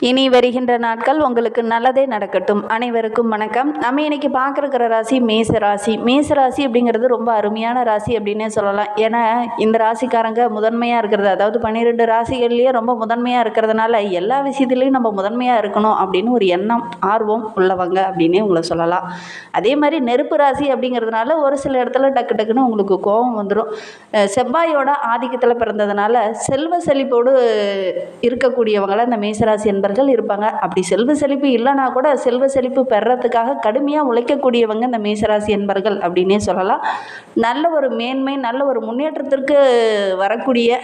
இனி வருகின்ற நாட்கள் உங்களுக்கு நல்லதே நடக்கட்டும். அனைவருக்கும் வணக்கம். நம்ம இன்னைக்கு பார்க்குற ராசி மேச ராசி. மேச ராசி அப்படிங்கிறது ரொம்ப அருமையான ராசி அப்படின்னே சொல்லலாம். ஏன்னா இந்த ராசிக்காரங்க முதன்மையாக இருக்கிறது அதாவது பன்னிரெண்டு ராசிகள்லேயே ரொம்ப முதன்மையாக இருக்கிறதுனால எல்லா விஷயத்துலையும் நம்ம முதன்மையாக இருக்கணும் அப்படின்னு ஒரு எண்ணம் ஆர்வம் உள்ளவங்க அப்படின்னே உங்களை சொல்லலாம். அதே மாதிரி நெருப்பு ராசி அப்படிங்கிறதுனால ஒரு சில இடத்துல டக்கு டக்குன்னு உங்களுக்கு கோபம் வந்துடும் செவ்வாயோட ஆதிக்கத்தில் பிறந்ததுனால செல்வ செழிப்போடு இருக்கக்கூடியவங்களை அந்த மேசராசி நண்பர்கள் இருப்பாங்க. அப்படி செல்வ செழிப்பு இல்லைனா கூட செல்வ செழிப்பு பெறத்துக்காக கடுமையாக உழைக்கக்கூடியவங்க இந்த மேசராசி என்பர்கள் அப்படின்னே சொல்லலாம். நல்ல ஒரு மேன்மை நல்ல ஒரு முன்னேற்றத்திற்கு வரக்கூடிய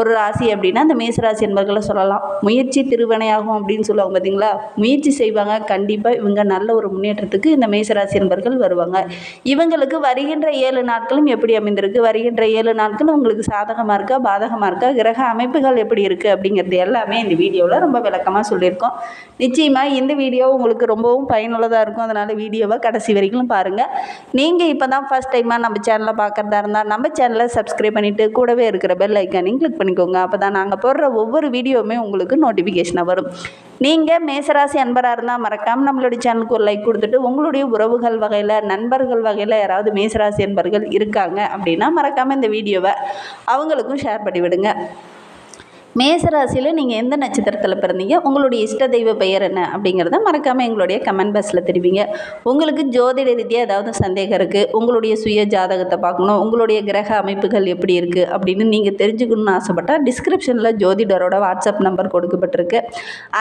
ஒரு ராசி அப்படின்னா அந்த மேசராசி என்பர்களை சொல்லலாம். முயற்சி திருவினையாகும் அப்படின்னு சொல்லுவாங்க பார்த்தீங்களா முயற்சி செய்வாங்க. கண்டிப்பாக இவங்க நல்ல ஒரு முன்னேற்றத்துக்கு இந்த மேசராசி என்பர்கள் வருவாங்க. இவங்களுக்கு வருகின்ற ஏழு நாட்களும் எப்படி அமைந்திருக்கு? வருகின்ற ஏழு நாட்களும் உங்களுக்கு சாதகமாக இருக்கா? பாதகமாக இருக்கா? கிரக அமைப்புகள் எப்படி இருக்குது அப்படிங்கிறது எல்லாமே இந்த வீடியோவில் ரொம்ப விளக்கமாக சொல்லியிருக்கோம். நிச்சயமாக இந்த வீடியோ உங்களுக்கு ரொம்பவும் பயனுள்ளதாக இருக்கும். அதனால் வீடியோவை கடைசி வரைக்கும் பாருங்கள் நீங்கள் இப்போ தான் ஃபஸ்ட் டைமாக நம்ம சேனலை பார்க்குறதா இருந்தால் நம்ம சேனலை சப்ஸ்கிரைப் பண்ணிவிட்டு கூடவே இருக்கிற பெல் ஐக்கானையும் கிளிக் பண்ணிக்கோங்க. அப்போ தான் நாங்கள் போடுற ஒவ்வொரு வீடியோவுமே உங்களுக்கு நோட்டிஃபிகேஷனாக வரும். நீங்கள் மேசராசி அன்பராக இருந்தால் மறக்காமல் நம்மளுடைய சேனலுக்கு ஒரு லைக் கொடுத்துட்டு உங்களுடைய உறவுகள் வகையில் நண்பர்கள் வகையில் யாராவது மேசராசி அன்பர்கள் இருக்காங்க அப்படின்னா மறக்காமல் இந்த வீடியோவை அவங்களுக்கும் ஷேர் பண்ணி விடுங்க மேசராசியில் நீங்கள் எந்த நட்சத்திரத்தில் பிறந்தீங்க? உங்களுடைய இஷ்ட தெய்வ பெயர் என்ன? அப்படிங்கிறத மறக்காமல் எங்களுடைய கமெண்ட் பாக்ஸில் தெரிவிங்க. உங்களுக்கு ஜோதிட ரீதியாக ஏதாவது சந்தேகம் இருக்குது உங்களுடைய சுய ஜாதகத்தை பார்க்கணும். உங்களுடைய கிரக அமைப்புகள் எப்படி இருக்குது அப்படின்னு நீங்கள் தெரிஞ்சுக்கணும்னு ஆசைப்பட்டால் டிஸ்கிரிப்ஷனில் ஜோதிடரோட வாட்ஸ்அப் நம்பர் கொடுக்கப்பட்டிருக்கு.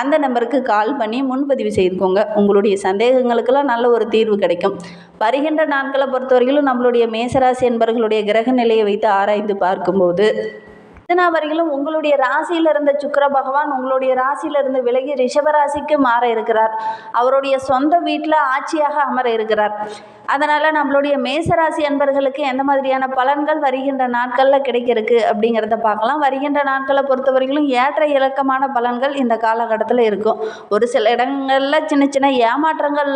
அந்த நம்பருக்கு கால் பண்ணி முன்பதிவு செய்துக்கோங்க. உங்களுடைய சந்தேகங்களுக்கெல்லாம் நல்ல ஒரு தீர்வு கிடைக்கும். வருகின்ற நாட்களை பொறுத்தவரையிலும் நம்மளுடைய மேசராசி என்பவர்களுடைய கிரக நிலையை வைத்து ஆராய்ந்து பார்க்கும்போது இதனா வரையிலும் உங்களுடைய ராசியில இருந்த சுக்கர பகவான் உங்களுடைய ராசியில இருந்து விலகி ரிஷப ராசிக்கு மாற இருக்கிறார். அவருடைய சொந்த வீட்டில் ஆட்சியாக அமர இருக்கிறார். அதனால் நம்மளுடைய மேசராசி அன்பர்களுக்கு எந்த மாதிரியான பலன்கள் வருகின்ற நாட்களில் கிடைக்கிறதுக்கு அப்படிங்கிறத பார்க்கலாம். வருகின்ற நாட்களை பொறுத்தவரையிலும் ஏற்ற இலக்கமான பலன்கள் இந்த காலகட்டத்தில் இருக்கும். ஒரு சில இடங்களில் சின்ன சின்ன ஏமாற்றங்கள்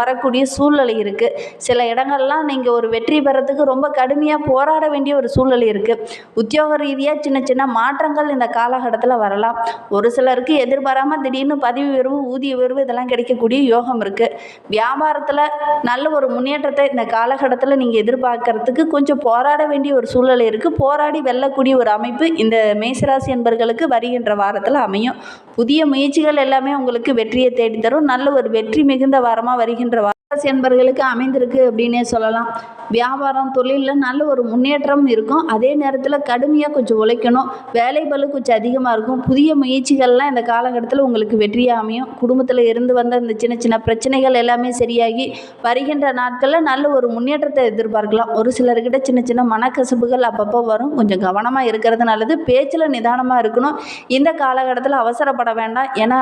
வரக்கூடிய சூழ்நிலை இருக்குது சில இடங்கள்லாம் நீங்கள் ஒரு வெற்றி பெறத்துக்கு ரொம்ப கடுமையாக போராட வேண்டிய ஒரு சூழ்நிலை இருக்குது உத்தியோக ரீதியாக சின்ன சின்ன மாற்றங்கள் இந்த காலகட்டத்தில் வரலாம். ஒரு சிலருக்கு எதிர்பாராமல் திடீர்னு பதவி உயர்வு ஊதிய உயர்வு இதெல்லாம் கிடைக்கக்கூடிய யோகம் இருக்குது வியாபாரத்தில் நல்ல ஒரு முன்னேற்றத்தை இந்த காலகட்டத்தில் நீங்கள் எதிர்பார்க்கறதுக்கு கொஞ்சம் போராட வேண்டிய ஒரு சூழ்நிலை இருக்குது போராடி வெல்லக்கூடிய ஒரு அமைப்பு இந்த மேசராசி என்பர்களுக்கு வருகின்ற வாரத்தில் அமையும். புதிய முயற்சிகள் எல்லாமே உங்களுக்கு வெற்றியை தேடித்தரும். நல்ல ஒரு வெற்றி மிகுந்த வாரமாக வருகின்ற வாரம் ராசி என்பர்களுக்கு அமைந்திருக்கு அப்படின்னே சொல்லலாம். வியாபாரம் தொழிலில் நல்ல ஒரு முன்னேற்றம் இருக்கும். அதே நேரத்தில் கடுமையாக கொஞ்சம் உழைக்கணும். வேலை பளு கொஞ்சம் அதிகமாக இருக்கும். புதிய முயற்சிகள்லாம் இந்த காலகட்டத்தில் உங்களுக்கு வெற்றியாக அமையும். குடும்பத்தில் இருந்து வந்த இந்த சின்ன சின்ன பிரச்சனைகள் எல்லாமே சரியாகி வருகின்ற நாட்களில் நல்ல ஒரு முன்னேற்றத்தை எதிர்பார்க்கலாம். ஒரு சிலர்கிட்ட சின்ன சின்ன மனக்கசப்புகள் அப்பப்போ வரும். கொஞ்சம் கவனமாக இருக்கிறது நல்லது. பேச்சில் நிதானமாக இருக்கணும். இந்த காலகட்டத்தில் அவசரப்பட வேண்டாம். ஏன்னா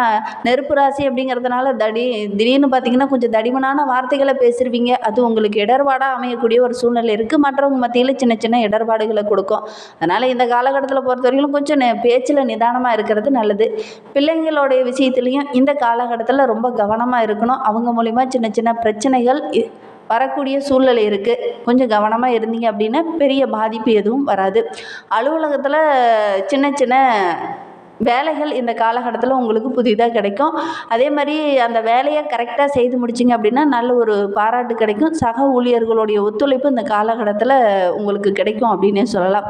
நெருப்பு ராசி அப்படிங்கிறதுனால தடி திடீர்னு பார்த்தீங்கன்னா கொஞ்சம் தடிமனான வார்த்தைகளை பேசிருவீங்க அது உங்களுக்கு இடர்பாடாக அமையக்கூடிய ஒரு சூழ்நிலை இருக்குது மற்றவங்க மத்தியில் சின்ன சின்ன இடர்பாடுகளை கொடுக்கும். அதனால் இந்த காலகட்டத்தில் பொறுத்த வரைக்கும் கொஞ்சம் பேச்சில் நிதானமாக இருக்கிறது நல்லது. பிள்ளைங்களுடைய விஷயத்துலையும் இந்த காலகட்டத்தில் ரொம்ப கவனமாக இருக்கணும். அவங்க மூலிமா சின்ன சின்ன பிரச்சனைகள் இ- வரக்கூடிய சூழ்நிலை இருக்குது கொஞ்சம் கவனமாக இருந்தீங்க அப்படின்னா பெரிய பாதிப்பு எதுவும் வராது. அலுவலகத்தில் சின்ன சின்ன வேலைகள் இந்த காலகட்டத்தில் உங்களுக்கு புதிதாக கிடைக்கும். அதே மாதிரி அந்த வேலையை கரெக்டாக செய்து முடிச்சிங்க அப்படின்னா நல்ல ஒரு பாராட்டு கிடைக்கும். சக ஊழியர்களுடைய ஒத்துழைப்பு இந்த காலகட்டத்தில் உங்களுக்கு கிடைக்கும் அப்படின்னே சொல்லலாம்.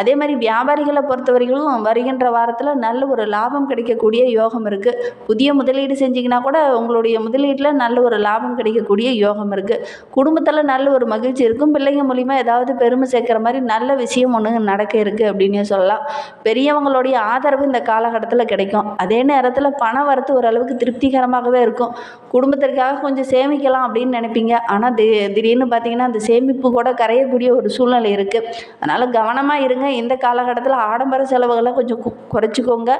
அதே மாதிரி வியாபாரிகளை பொறுத்தவரைக்கும் வருகின்ற வாரத்தில் நல்ல ஒரு லாபம் கிடைக்கக்கூடிய யோகம் இருக்குது புதிய முதலீடு செஞ்சிங்கன்னா கூட உங்களுடைய முதலீட்டில் நல்ல ஒரு லாபம் கிடைக்கக்கூடிய யோகம் இருக்குது குடும்பத்தில் நல்ல ஒரு மகிழ்ச்சி இருக்கும். பிள்ளைங்க மூலிமா ஏதாவது பெருமை சேர்க்குற மாதிரி நல்ல விஷயம் ஒன்று நடக்க இருக்குது அப்படின்னே சொல்லலாம். பெரியவங்களுடைய ஆதரவு இந்த காலகட்டத்தில் கிடைக்கும். அதே நேரத்தில் பண வரத்து ஓரளவுக்கு திருப்திகரமாகவே இருக்கும். குடும்பத்திற்காக கொஞ்சம் சேமிக்கலாம் அப்படின்னு நினைப்பீங்க. ஆனால் தி திடீர்னு பார்த்தீங்கன்னா அந்த சேமிப்பு கூட கரையக்கூடிய ஒரு சூழ்நிலை இருக்குது அதனால் கவனமாக இருங்க. இந்த காலகட்டத்தில் ஆடம்பர செலவுகளை கொஞ்சம் குறைச்சிக்கோங்க.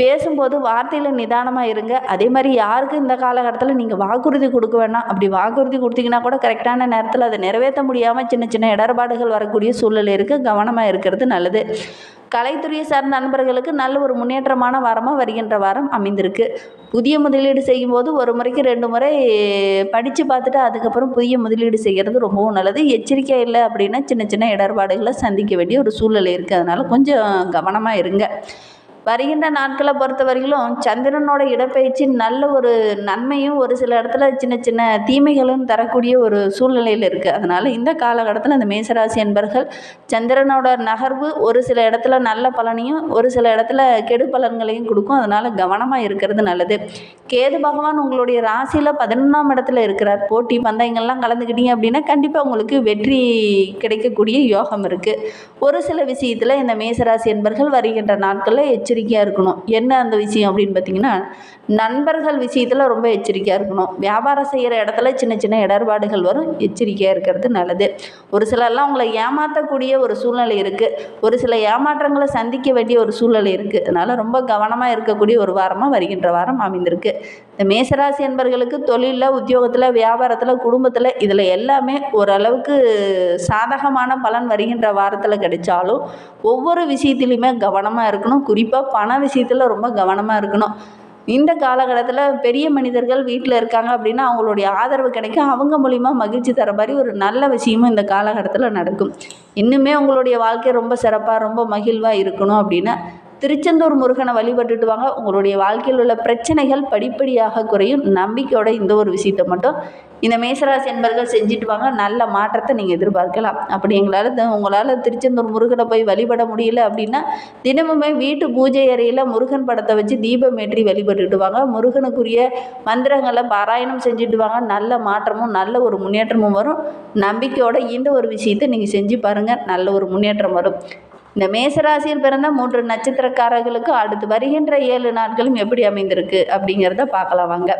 பேசும்போது வார்த்தையில் நிதானமாக இருங்க. அதே மாதிரி யாருக்கும் இந்த காலகட்டத்தில் நீங்கள் வாக்குறுதி கொடுக்க வேணாம். அப்படி வாக்குறுதி கொடுத்தீங்கன்னா கூட கரெக்டான நேரத்தில் அதை நிறைவேற்ற முடியாமல் சின்ன சின்ன இடர்பாடுகள் வரக்கூடிய சூழ்நிலை இருக்குது கவனமாக இருக்கிறது நல்லது. கலைத்துறையை சார்ந்த நண்பர்களுக்கு நல்ல ஒரு முன்னேற்றமான வாரமாக வருகின்ற வாரம் அமைந்திருக்கு. புதிய முதலீடு செய்யும்போது ஒரு முறைக்கு ரெண்டு முறை படித்து பார்த்துட்டு அதுக்கப்புறம் புதிய முதலீடு செய்கிறது ரொம்பவும் நல்லது. எச்சரிக்கை இல்லை அப்படின்னா சின்ன சின்ன இடர்பாடுகளை சந்திக்க வேண்டிய ஒரு சூழ்நிலை இருக்குது அதனால் கொஞ்சம் கவனமாக இருங்க. வருகின்ற நாட்களை பொறுத்த வரையிலும் சந்திரனோட இடப்பெயர்ச்சி நல்ல ஒரு நன்மையும் ஒரு சில இடத்துல சின்ன சின்ன தீமைகளும் தரக்கூடிய ஒரு சூழ்நிலையில் இருக்குது அதனால் இந்த காலகட்டத்தில் இந்த மேசராசி என்பர்கள் சந்திரனோட நகர்வு ஒரு சில இடத்துல நல்ல பலனையும் ஒரு சில இடத்துல கெடு பலன்களையும் கொடுக்கும். அதனால் கவனமாக இருக்கிறது நல்லது. கேது பகவான் உங்களுடைய ராசியில் பதினொன்றாம் இடத்துல இருக்கிறார். போட்டி பந்தயங்கள்லாம் கலந்துக்கிட்டீங்க அப்படின்னா கண்டிப்பாக உங்களுக்கு வெற்றி கிடைக்கக்கூடிய யோகம் இருக்குது ஒரு சில விஷயத்தில் இந்த மேசராசி என்பர்கள் வருகின்ற நாட்களில் எச்சரிக்கையாக இருக்கணும். என்ன அந்த விஷயம் அப்படின்னு பார்த்தீங்கன்னா நண்பர்கள் விஷயத்தில் ரொம்ப எச்சரிக்கையாக இருக்கணும். வியாபாரம் செய்கிற இடத்துல சின்ன சின்ன இடர்பாடுகள் வரும். எச்சரிக்கையாக இருக்கிறது நல்லது. ஒரு சிலர்லாம் உங்களை ஏமாற்றக்கூடிய ஒரு சூழ்நிலை இருக்குது ஒரு சில ஏமாற்றங்களை சந்திக்க வேண்டிய ஒரு சூழ்நிலை இருக்குது அதனால் ரொம்ப கவனமாக இருக்கக்கூடிய ஒரு வாரமாக வருகின்ற வாரம் அமைந்திருக்கு. இந்த மேசராசி என்பர்களுக்கு தொழிலில் உத்தியோகத்தில் வியாபாரத்தில் குடும்பத்தில் இதில் எல்லாமே ஓரளவுக்கு சாதகமான பலன் வருகின்ற வாரத்தில் கிடைச்சாலும் ஒவ்வொரு விஷயத்துலையுமே கவனமாக இருக்கணும். குறிப்பாக பண விஷயத்தில் ரொம்ப கவனமாக இருக்கணும். இந்த காலகட்டத்தில் பெரிய மனிதர்கள் வீட்டில் இருக்காங்க அப்படின்னா அவங்களுடைய ஆதரவு கிடைக்கும் அவங்க மூலிமா மகிழ்ச்சி தர மாதிரி ஒரு நல்ல விஷயமும் இந்த காலகட்டத்தில் நடக்கும். இன்னுமே உங்களுடைய வாழ்க்கை ரொம்ப சிறப்பாக ரொம்ப மகிழ்வாக இருக்கணும் அப்படின்னா திருச்செந்தூர் முருகனை வழிபட்டுட்டு வாங்க உங்களுடைய வாழ்க்கையில் உள்ள பிரச்சனைகள் படிப்படியாக குறையும். நம்பிக்கையோட இந்த ஒரு விஷயத்தை மட்டும் இந்த மேசராசி என்பர்கள் செஞ்சுட்டு வாங்க நல்ல மாற்றத்தை நீங்கள் எதிர்பார்க்கலாம். அப்படி எங்களால் த- உங்களால் திருச்செந்தூர் முருகனை போய் வழிபட முடியல அப்படின்னா தினமுமே வீட்டு பூஜை அறையில் முருகன் படத்தை வச்சு தீபம் ஏற்றி வழிபட்டுட்டு வாங்க முருகனுக்குரிய மந்திரங்களை பாராயணம் செஞ்சுட்டு வாங்க நல்ல மாற்றமும் நல்ல ஒரு முன்னேற்றமும் வரும். நம்பிக்கையோட இந்த ஒரு விஷயத்தை நீங்கள் செஞ்சு பாருங்கள் நல்ல ஒரு முன்னேற்றம் வரும். இந்த மேசராசியில் பிறந்த மூன்று நட்சத்திரக்காரர்களுக்கு அடுத்து வருகின்ற ஏழு நாட்களும் எப்படி அமைந்திருக்கு அப்படிங்கிறத பார்க்கலாம் வாங்க.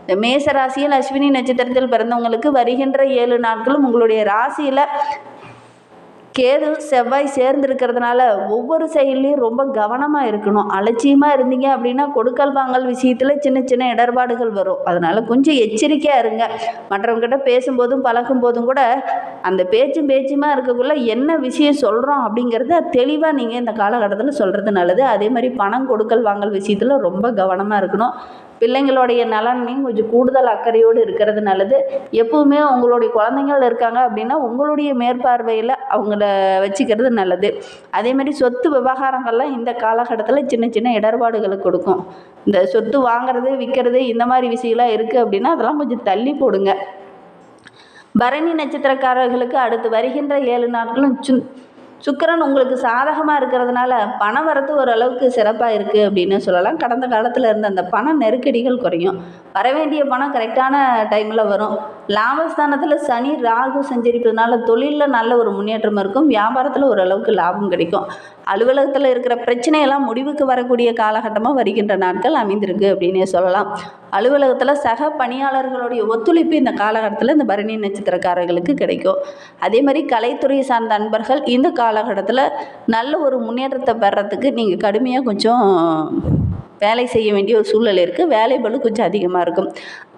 இந்த மேசராசியில் அஸ்வினி நட்சத்திரத்தில் பிறந்தவங்களுக்கு வருகின்ற ஏழு நாட்களும் உங்களுடைய ராசியில் கேது செவ்வாய் சேர்ந்திருக்கிறதுனால ஒவ்வொரு செயல்லையும் ரொம்ப கவனமாக இருக்கணும். அலட்சியமாக இருந்தீங்க அப்படின்னா கொடுக்கல் வாங்கல் விஷயத்தில் சின்ன சின்ன இடர்பாடுகள் வரும். அதனால் கொஞ்சம் எச்சரிக்கையாக இருங்க. மற்றவங்ககிட்ட பேசும்போதும் பழகும் போதும் கூட அந்த பேச்சும் பேச்சுமாக இருக்கக்குள்ளே என்ன விஷயம் சொல்கிறோம் அப்படிங்கிறத தெளிவாக நீங்கள் இந்த காலகட்டத்தில் சொல்கிறது நல்லது. அதே மாதிரி பணம் கொடுக்கல் வாங்கல் விஷயத்தில் ரொம்ப கவனமாக இருக்கணும். பிள்ளைங்களுடைய நலனையும் கொஞ்சம் கூடுதல் அக்கறையோடு இருக்கிறது நல்லது. எப்போவுமே உங்களுடைய குழந்தைங்கள் இருக்காங்க அப்படின்னா உங்களுடைய மேற்பார்வையில் அவங்கள வச்சுக்கிறது நல்லது. அதே மாதிரி சொத்து விவகாரங்கள்லாம் இந்த காலகட்டத்தில் சின்ன சின்ன இடர்பாடுகளை கொடுக்கும். இந்த சொத்து வாங்குறது விற்கிறது இந்த மாதிரி விஷயம்லாம் இருக்குது அப்படின்னா அதெல்லாம் கொஞ்சம் தள்ளி போடுங்க. பரணி நட்சத்திரக்காரர்களுக்கு அடுத்து வருகின்ற ஏழு நாட்களும் சு சுக்கரன் உங்களுக்கு சாதகமாக இருக்கிறதுனால பண வரத்து ஓரளவுக்கு சிறப்பாக இருக்குது அப்படின்னு சொல்லலாம். கடந்த காலத்தில் இருந்த அந்த பண நெருக்கடிகள் குறையும். வர வேண்டிய பணம் கரெக்டான டைமில் வரும். லாபஸ்தானத்தில் சனி ராகு சஞ்சரிப்பதனால தொழிலில் நல்ல ஒரு முன்னேற்றம் இருக்கும். வியாபாரத்தில் ஓரளவுக்கு லாபம் கிடைக்கும். அலுவலகத்தில் இருக்கிற பிரச்சனையெல்லாம் முடிவுக்கு வரக்கூடிய காலகட்டமாக வருகின்ற நாட்கள் அமைந்திருக்கு அப்படின்னே சொல்லலாம். அலுவலகத்தில் சக பணியாளர்களுடைய ஒத்துழைப்பு இந்த காலகட்டத்தில் இந்த பரணி நட்சத்திரக்காரர்களுக்கு கிடைக்கும். அதே மாதிரி கலைத்துறை சார்ந்த அன்பர்கள் இந்த காலகட்டத்தில் நல்ல ஒரு முன்னேற்றத்தை பெறத்துக்கு நீங்கள் கடுமையாக கொஞ்சம் வேலை செய்ய வேண்டிய ஒரு சூழல் இருக்குது வேலை கொஞ்சம் அதிகமாக இருக்கும்.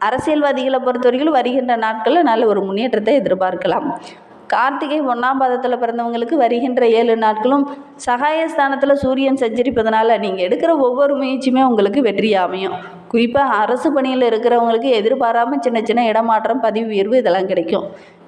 அரசியல்வாதிகளை பொறுத்தவரைக்கும் வருகின்ற நாட்களில் நல்ல ஒரு முன்னேற்றத்தை எதிர்பார்க்கலாம். கார்த்திகை ஒன்றாம் பாதத்தில் பிறந்தவங்களுக்கு வருகின்ற ஏழு நாட்களும் சகாயஸ்தானத்தில் சூரியன் சஞ்சரிப்பதனால நீங்கள் எடுக்கிற ஒவ்வொரு முயற்சியுமே உங்களுக்கு வெற்றியாக அமையும். குறிப்பாக அரசு பணியில் இருக்கிறவங்களுக்கு எதிர்பாராமல் சின்ன சின்ன இடமாற்றம் பதவி உயர்வு இதெல்லாம் கிடைக்கும்.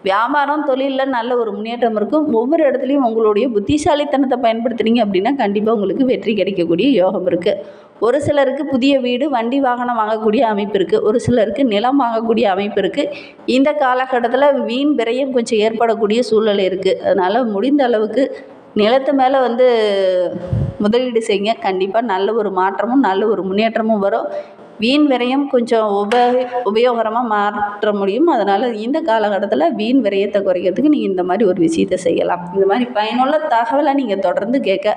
வியாபாரம் தொழிலில் நல்ல ஒரு முன்னேற்றம் இருக்கும். ஒவ்வொரு இடத்துலையும் உங்களுடைய புத்திசாலித்தனத்தை பயன்படுத்துனீங்க அப்படின்னா கண்டிப்பாக உங்களுக்கு வெற்றி கிடைக்கக்கூடிய யோகம் இருக்குது ஒரு சிலருக்கு புதிய வீடு வண்டி வாகனம் வாங்கக்கூடிய அமைப்பு இருக்குது ஒரு சிலருக்கு நிலம் வாங்கக்கூடிய அமைப்பு இருக்குது இந்த காலகட்டத்தில் வீண் விரயம் கொஞ்சம் ஏற்படக்கூடிய சூழ்நிலை இருக்குது அதனால் முடிந்த அளவுக்கு நிலத்து மேலே வந்து முதலீடு செய்யுங்க. கண்டிப்பாக நல்ல ஒரு மாற்றமும் நல்ல ஒரு முன்னேற்றமும் வரும். வீண் விரயம் கொஞ்சம் உப உபயோகரமாக மாற்ற முடியும். அதனால் இந்த காலகட்டத்தில் வீண் விரயத்தை குறைக்கிறதுக்கு நீங்கள் இந்த மாதிரி ஒரு விஷயத்தை செய்யலாம். இந்த மாதிரி பயனுள்ள தகவலை நீங்கள் தொடர்ந்து கேட்க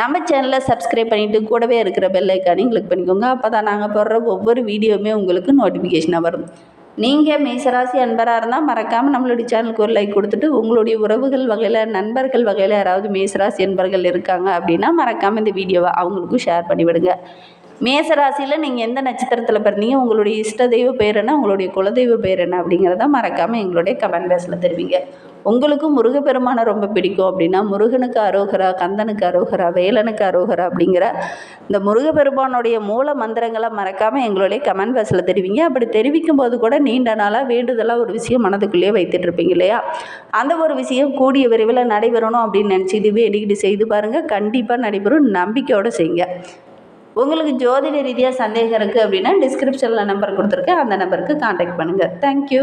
நம்ம சேனலை சப்ஸ்கிரைப் பண்ணிவிட்டு கூடவே இருக்கிற பெல்லைக்கானையும் கிளிக் பண்ணிக்கோங்க. அப்போ தான் நாங்கள் போடுற ஒவ்வொரு வீடியோவுமே உங்களுக்கு நோட்டிஃபிகேஷனாக வரும். நீங்கள் மேசராசி அன்பராக இருந்தால் மறக்காமல் நம்மளுடைய சேனலுக்கு ஒரு லைக் கொடுத்துட்டு உங்களுடைய உறவுகள் வகையில் நண்பர்கள் வகையில் யாராவது மேசராசி அன்பர்கள் இருக்காங்க அப்படின்னா மறக்காமல் இந்த வீடியோவை அவங்களுக்கும் ஷேர் பண்ணிவிடுங்க. மேசராசியில் நீங்கள் எந்த நட்சத்திரத்தில் பிறந்தீங்க? உங்களுடைய இஷ்ட தெய்வ பேர் என்ன? உங்களுடைய குலதெய்வ பேர் என்ன? அப்படிங்கிறத மறக்காமல் எங்களுடைய கமெண்ட் பாக்ஸில் தெரிவிங்க. உங்களுக்கும் முருகப்பெருமானை ரொம்ப பிடிக்கும் அப்படின்னா முருகனுக்கு அரோகரா கந்தனுக்கு அரோகரா வேலனுக்கு அரோகரா அப்படிங்கிற இந்த முருகப்பெருமானுடைய மூல மந்திரங்களை மறக்காமல் எங்களுடைய கமெண்ட் பாக்ஸில் தெரிவிங்க. அப்படி தெரிவிக்கும் போது கூட நீண்ட நாளாக வேண்டுதலாக ஒரு விஷயம் மனதுக்குள்ளேயே வைத்துட்டு இருப்பீங்க இல்லையா? அந்த ஒரு விஷயம் கூடிய விரைவில் நடைபெறணும் அப்படின்னு நினச்சிட்டு வேண்டிக்கிட்டு செய்து பாருங்கள் கண்டிப்பாக நடைபெறும். நம்பிக்கையோடு செய்யுங்க. உங்களுக்கு ஜோதிட ரீதியாக சந்தேகம் இருக்குது அப்படின்னா டிஸ்கிரிப்ஷனில் நம்பர் கொடுத்துருக்கேன். அந்த நம்பருக்கு காண்டாக்ட் பண்ணுங்கள் தேங்க்யூ